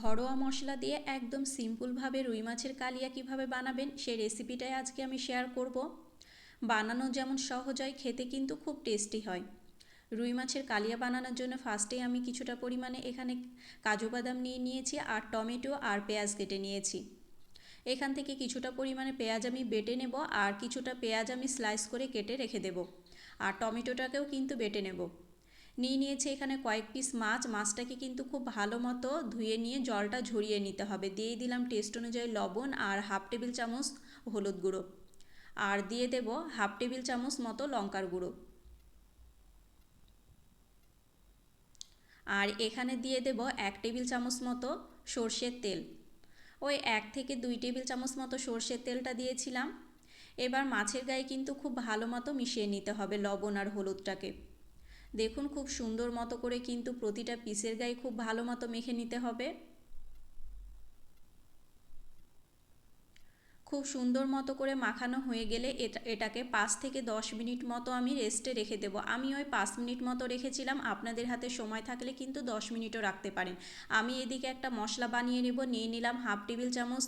ঘরোয়া মশলা দিয়ে একদম সিম্পলভাবে রুই মাছের কালিয়া কীভাবে বানাবেন সেই রেসিপিটাই আজকে আমি শেয়ার করব। বানানো যেমন সহজ হয়, খেতে কিন্তু খুব টেস্টি হয়। রুই মাছের কালিয়া বানানোর জন্য ফার্স্টে আমি কিছুটা পরিমাণে এখানে কাজু বাদাম নিয়ে নিয়েছি আর টমেটো আর পেঁয়াজ কেটে নিয়েছি। এখান থেকে কিছুটা পরিমাণে পেঁয়াজ আমি বেটে নেব আর কিছুটা পেঁয়াজ আমি স্লাইস করে কেটে রেখে দেব। আর টমেটোটাকেও কিন্তু বেটে নেব। নিয়ে নিয়েছে এখানে কয়েক পিস মাছ। মাছটাকে কিন্তু খুব ভালো মতো ধুয়ে নিয়ে জলটা ঝরিয়ে নিতে হবে। দিয়ে দিলাম টেস্ট অনুযায়ী লবণ আর হাফ টেবিল চামচ হলুদ গুঁড়ো। আর দিয়ে দেব হাফ টেবিল চামচ মতো লঙ্কার গুঁড়ো। আর এখানে দিয়ে দেব এক টেবিল চামচ মতো সর্ষের তেল। ওই এক থেকে দুই টেবিল চামচ মতো সর্ষের তেলটা দিয়েছিলাম। এবার মাছের গায়ে কিন্তু খুব ভালো মতো মিশিয়ে নিতে হবে লবণ আর হলুদটাকে। দেখুন খুব সুন্দর মতো করে কিন্তু প্রতিটা পিসের গায়ে খুব ভালো মতো মেখে নিতে হবে। খুব সুন্দর মতো করে মাখানো হয়ে গেলে এটা, এটাকে পাঁচ থেকে দশ মিনিট মতো আমি রেস্টে রেখে দেবো। আমি ওই পাঁচ মিনিট মতো রেখেছিলাম, আপনাদের হাতে সময় থাকলে কিন্তু দশ মিনিটও রাখতে পারেন। আমি এদিকে একটা মশলা বানিয়ে নেব, নিয়ে নিলাম হাফ টেবিল চামচ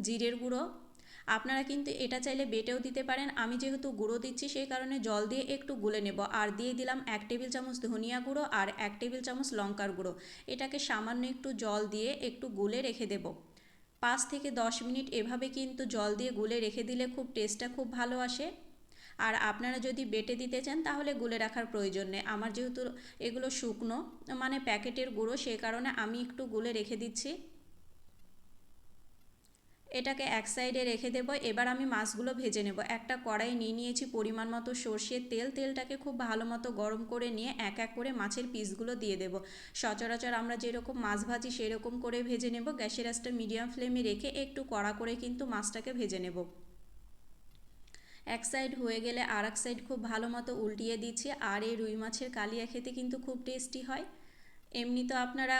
জিরের গুঁড়ো। আপনারা কিন্তু এটা চাইলে বেটেও দিতে পারেন। আমি যেহেতু গুঁড়ো দিচ্ছি, সেই কারণে জল দিয়ে একটু গুলে নেব। আর দিয়ে দিলাম এক টেবিল চামচ ধনিয়া গুঁড়ো আর এক টেবিল চামচ লঙ্কার গুঁড়ো। এটাকে সামান্য একটু জল দিয়ে একটু গুলে রেখে দেব। পাঁচ থেকে দশ মিনিট এভাবে কিন্তু জল দিয়ে গুলে রেখে দিলে খুব টেস্টটা খুব ভালো আসে। আর আপনারা যদি বেটে দিতে চান, তাহলে গুলে রাখার প্রয়োজন নেই। আমার যেহেতু এগুলো শুকনো মানে প্যাকেটের গুঁড়ো সেই কারণে আমি একটু গুলে রেখে দিচ্ছি। এটাকে এক সাইডে রেখে দেবো। এবার আমি মাছগুলো ভেজে নেব। একটা কড়াই নিয়ে নিয়েছি পরিমাণ মতো সর্ষের তেল। তেলটাকে খুব ভালো মতো গরম করে নিয়ে এক এক করে মাছের পিসগুলো দিয়ে দেব। সচরাচর আমরা যেরকম মাছ ভাজি সেরকম করে ভেজে নেব। গ্যাসের আঁচটা মিডিয়াম ফ্লেমে রেখে একটু কড়া করে কিন্তু মাছটাকে ভেজে নেব। এক সাইড হয়ে গেলে আর এক সাইড খুব ভালো মতো উল্টিয়ে দিচ্ছি। আর এই রুই মাছের কালিয়া খেতে কিন্তু খুব টেস্টি হয়। এমনি তো আপনারা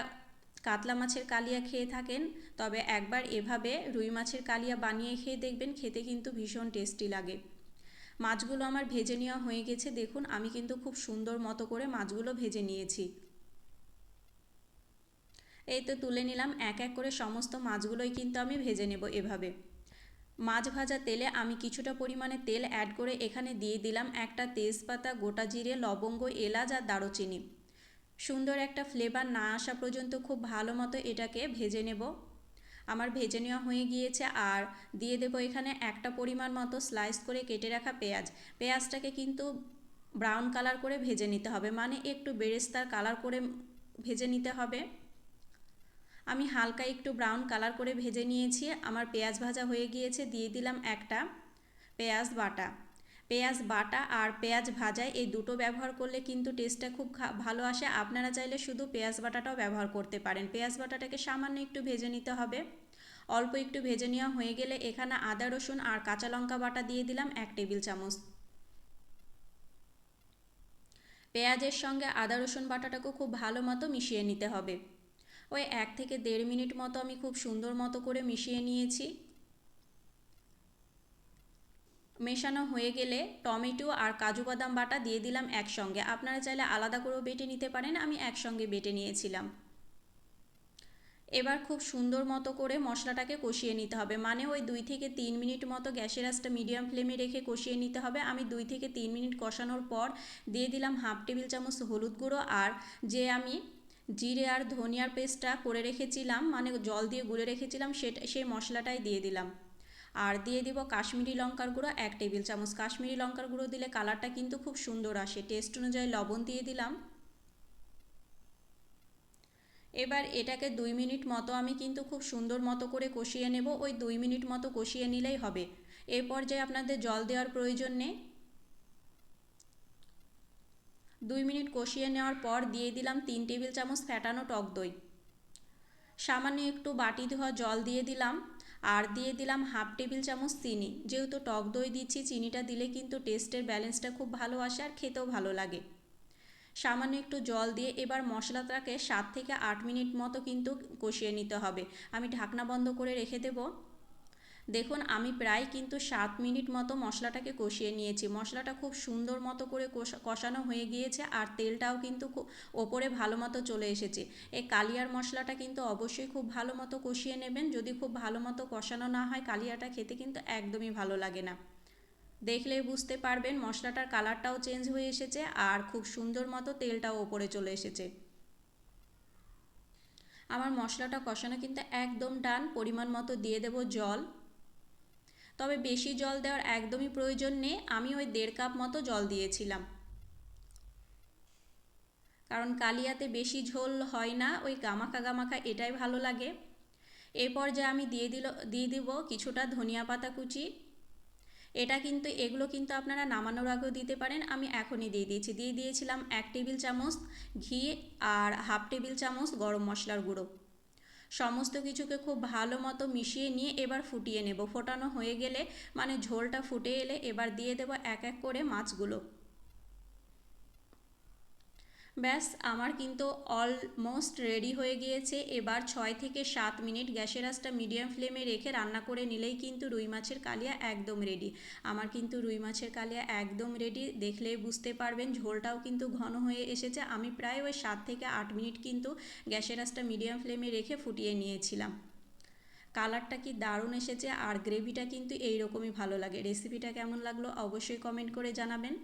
কাতলা মাছের কালিয়া খেয়ে থাকেন, তবে একবার এভাবে রুই মাছের কালিয়া বানিয়ে খেয়ে দেখবেন খেতে কিন্তু ভীষণ টেস্টি লাগে। মাছগুলো আমার ভেজে নেওয়া হয়ে গেছে, দেখুন আমি কিন্তু খুব সুন্দর মতো করে মাছগুলো ভেজে নিয়েছি। এই তো তুলে নিলাম, এক এক করে সমস্ত মাছগুলোই কিন্তু আমি ভেজে নেব এভাবে। মাছ ভাজা তেলে আমি কিছুটা পরিমাণে তেল অ্যাড করে এখানে দিয়ে দিলাম একটা তেজপাতা, গোটা জিরে, লবঙ্গ, এলাচ আর দারুচিনি। সুন্দর একটা ফ্লেভার না আসা পর্যন্ত খুব ভালো মতো এটাকে ভেজে নেব। আমার ভেজে নেওয়া হয়ে গিয়েছে আর দিয়ে দেব এখানে একটা পরিমাণ মতো স্লাইস করে কেটে রাখা পেঁয়াজ। পেঁয়াজটাকে কিন্তু ব্রাউন কালার করে ভেজে নিতে হবে মানে একটু বেরেস্তার কালার করে ভেজে নিতে হবে। আমি হালকা একটু ব্রাউন কালার করে ভেজে নিয়েছি, আমার পেঁয়াজ ভাজা হয়ে গিয়েছে, দিয়ে দিলাম একটা পেঁয়াজ বাটা। পেঁয়াজ বাটা আর পেঁয়াজ ভাজায় এই দুটো ব্যবহার করলে কিন্তু টেস্টটা খুব ভালো আসে। আপনারা চাইলে শুধু পেঁয়াজ বাটাটাও ব্যবহার করতে পারেন। পেঁয়াজ বাটাটাকে সামান্য একটু ভেজে নিতে হবে। অল্প একটু ভেজে নেওয়া হয়ে গেলে এখানে আদা, রসুন আর কাঁচা লঙ্কা বাটা দিয়ে দিলাম এক টেবিল চামচ। পেঁয়াজের সঙ্গে আদা, রসুন বাটাটাকেও খুব ভালো মতো মিশিয়ে নিতে হবে। ওই এক থেকে দেড় মিনিট মতো আমি খুব সুন্দর মতো করে মিশিয়ে নিয়েছি। মেশানো হয়ে গেলে টমেটো আর কাজু বাদাম বাটা দিয়ে দিলাম একসঙ্গে। আপনারা চাইলে আলাদা করেও বেটে নিতে পারেন, আমি একসঙ্গে বেটে নিয়েছিলাম। এবার খুব সুন্দর মতো করে মশলাটাকে কষিয়ে নিতে হবে। মানে ওই দুই থেকে তিন মিনিট মতো গ্যাসের আঁচটা মিডিয়াম ফ্লেমে রেখে কষিয়ে নিতে হবে। আমি দুই থেকে তিন মিনিট কষানোর পর দিয়ে দিলাম হাফ টেবিল চামচ হলুদ গুঁড়ো আর যে আমি জিরে আর ধনিয়ার পেস্টটা করে রেখেছিলাম মানে জল দিয়ে গুলে রেখেছিলাম, সেটা, সেই মশলাটাই দিয়ে দিলাম। আর দিয়ে দিব কাশ্মীরি লঙ্কার গুঁড়ো এক টেবিল চামচ। কাশ্মীরি লঙ্কার গুঁড়ো দিলে কালারটা কিন্তু খুব সুন্দর আসে। টেস্ট অনুযায়ী লবণ দিয়ে দিলাম। এবার এটাকে দুই মিনিট মতো আমি কিন্তু খুব সুন্দর মতো করে কষিয়ে নেব। ওই দুই মিনিট মতো কষিয়ে নিলেই হবে। এই পর্যায়ে আপনাদের জল দেওয়ার প্রয়োজন নেই। দুই মিনিট কষিয়ে নেওয়ার পর দিয়ে দিলাম তিন টেবিল চামচ ফ্যাটানো টক দই। সামান্য একটু বাটি ধোয়া জল দিয়ে দিলাম। আর দিয়ে দিলাম হাফ টেবিল চামচ চিনি। যেহেতু টক দই দিচ্ছি, চিনিটা দিলে কিন্তু টেস্টের ব্যালেন্সটা খুব ভালো আসে আর খেতেও ভালো লাগে। সামান্য একটু জল দিয়ে এবার মশলাটাকে সাত থেকে আট মিনিট মতো কিন্তু কষিয়ে নিতে হবে। আমি ঢাকনা বন্ধ করে রেখে দেব। দেখুন, আমি প্রায় কিন্তু সাত মিনিট মতো মশলাটাকে কষিয়ে নিয়েছি। মশলাটা খুব সুন্দর মতো করে কষানো হয়ে গিয়েছে আর তেলটাও কিন্তু ওপরে ভালো মতো চলে এসেছে। এই কালিয়ার মশলাটা কিন্তু অবশ্যই খুব ভালো মতো কষিয়ে নেবেন। যদি খুব ভালো মতো কষানো না হয়, কালিয়াটা খেতে কিন্তু একদমই ভালো লাগে না। দেখলেই বুঝতে পারবেন মশলাটার কালারটাও চেঞ্জ হয়ে এসেছে আর খুব সুন্দর মতো তেলটাও ওপরে চলে এসেছে। আমার মশলাটা কষানো কিন্তু একদম ডান। পরিমাণ মতো দিয়ে দেব জল। তবে বেশি জল দেওয়ার একদমই প্রয়োজন নেই, আমি ওই দেড় কাপ মতো জল দিয়েছিলাম। কারণ কালিয়াতে বেশি ঝোল হয় না, ওই গামাখা গামাখা এটাই ভালো লাগে। এরপর যে আমি দিয়ে দিল, দিয়ে দিব কিছুটা ধনিয়া পাতা কুচি, এটা কিন্তু, এগুলো কিন্তু আপনারা নামানোর আগেও দিতে পারেন, আমি এখনই দিয়ে দিয়েছি। দিয়ে দিয়েছিলাম এক টেবিল চামচ ঘি আর হাফ টেবিল চামচ গরম মশলার গুঁড়ো। সমস্ত কিছুকে খুব ভালো মতো মিশিয়ে নিয়ে এবার ফুটিয়ে নেব। ফোটানো হয়ে গেলে মানে ঝোলটা ফুটে এলে এবার দিয়ে দেবো এক এক করে মাছগুলো। ব্যাস, আমার কিন্তু অলমোস্ট রেডি হয়ে গিয়েছে। এবার ছয় থেকে সাত মিনিট গ্যাসের আঁচটা মিডিয়াম ফ্লেমে রেখে রান্না করে নিলেই কিন্তু রুই মাছের কালিয়া একদম রেডি আমার কিন্তু রুই মাছের কালিয়া একদম রেডি দেখলেই বুঝতে পারবেন, ঝোলটাও কিন্তু ঘন হয়ে এসেছে। আমি প্রায় ওই সাত থেকে আট মিনিট কিন্তু গ্যাসের আঁচটা মিডিয়াম ফ্লেমে রেখে ফুটিয়ে নিয়েছিলাম। কালারটা কি দারুণ এসেছে, আর গ্রেভিটা কিন্তু এইরকমই ভালো লাগে। রেসিপিটা কেমন লাগল অবশ্যই কমেন্ট করে জানাবেন।